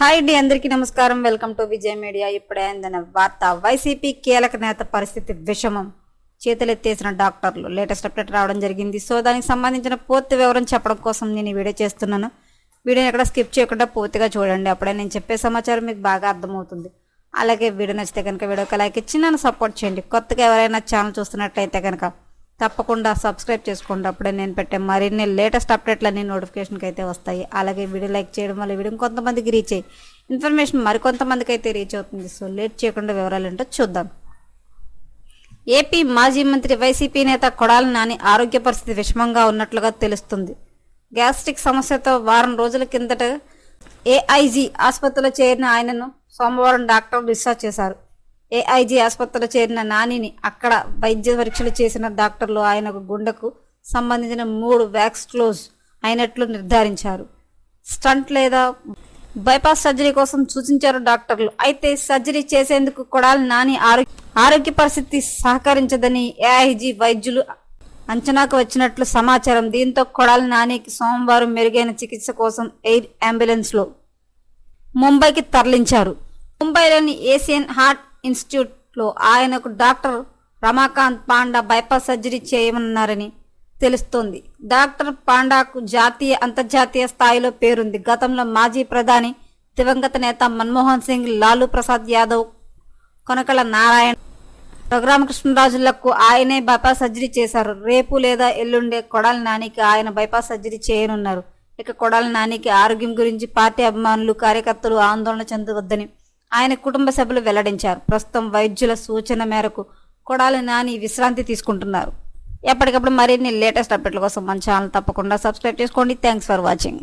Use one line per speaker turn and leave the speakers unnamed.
Hi అండి అందరికీ నమస్కారం. Welcome to Vijay media. ఇప్పుడే అందిన వార్త వైసీపీ కీలక నేత పరిస్థితి విషమం. చేతులెత్తేసిన డాక్టర్లు లేటెస్ట్ అప్డేట్ రావడం జరిగింది. సో దానికి సంబంధించిన పూర్తి వివరం చెప్పడం కోసం నేను వీడియో చేస్తున్నాను. వీడియోని ఎక్కడ స్కిప్ చేయకుండా పూర్తిగా చూడండి. అప్పుడే నేను చెప్పే సమాచారం మీకు బాగా అర్థమవుతుంది. అలాగే వీడియో నచ్చితే కనుక వీడియోకి లైక్ ఇచ్చి నన్ను సపోర్ట్ చేయండి. కొత్తగా ఎవరైనా ఛానల్ చూస్తున్నట్లయితే కనుక తప్పకుండా సబ్స్క్రైబ్ చేసుకోండి. అప్పుడే నేను పెట్టే మరిన్ని లేటెస్ట్ అప్డేట్లన్నీ నోటిఫికేషన్కి అయితే వస్తాయి. అలాగే వీడియో లైక్ చేయడం వల్ల వీడియో కొంతమందికి రీచ్ అయ్యి ఇన్ఫర్మేషన్ మరికొంతమందికి అయితే రీచ్ అవుతుంది. సో లేట్ చేయకుండా వివరాలు ఏంటో చూద్దాం. ఏపీ మాజీ మంత్రి వైసీపీ నేత కొడాలి నాని ఆరోగ్య పరిస్థితి విషమంగా ఉన్నట్లుగా తెలుస్తుంది. గ్యాస్ట్రిక్ సమస్యతో వారం రోజుల కిందట ఏఐజీ ఆసుపత్రిలో చేరిన ఆయనను సోమవారం డాక్టర్లు డిశ్చార్జ్ చేశారు. ఏఐజీ ఆసుపత్రిలో చేరిన నానిని అక్కడ వైద్య పరీక్షలు చేసిన డాక్టర్లు ఆయనకు గుండెకు సంబంధించిన మూడు వ్యాక్స్ క్లోజ్ అయినట్లు నిర్ధారించారు. స్టంట్ లేదా బైపాస్ సర్జరీ కోసం సూచించారు డాక్టర్లు. అయితే సర్జరీ చేసేందుకు కొడాలి నాని ఆరోగ్య ఆరోగ్య పరిస్థితి సహకరించదని ఏఐజీ వైద్యులు అంచనాకు వచ్చినట్లు సమాచారం. దీంతో కొడాలి నానికి సోమవారం మెరుగైన చికిత్స కోసం ఎయిర్ అంబులెన్స్లో ముంబైకి తరలించారు. ముంబైలోని ఏషియన్ హార్ట్ ఇన్స్టిట్యూట్లో ఆయనకు doctor Ramakant Panda bypass surgery చేయమన్నారని తెలుస్తోంది. డాక్టర్ పాండాకు జాతీయ అంతర్జాతీయ స్థాయిలో పేరుంది. గతంలో మాజీ ప్రధాని దివంగత నేత మన్మోహన్ సింగ్ లాలూ ప్రసాద్ యాదవ్ కొనకల నారాయణ రఘురామకృష్ణరాజులకు ఆయనే బైపాస్ సర్జరీ చేశారు. రేపు లేదా ఎల్లుండే కొడాలి నానికి ఆయన బైపాస్ సర్జరీ చేయనున్నారు. ఇక కొడాలి నానికి ఆరోగ్యం గురించి పార్టీ అభిమానులు కార్యకర్తలు ఆందోళన చెందవద్దని ఆయన కుటుంబ సభ్యులు వెల్లడించారు. ప్రస్తుతం వైద్యుల సూచన మేరకు కొడాలి నాని విశ్రాంతి తీసుకుంటున్నారు. ఎప్పటికప్పుడు మరిన్ని లేటెస్ట్ అప్డేట్ల కోసం మన ఛానల్ తప్పకుండా సబ్స్క్రైబ్ చేసుకోండి. Thanks for watching.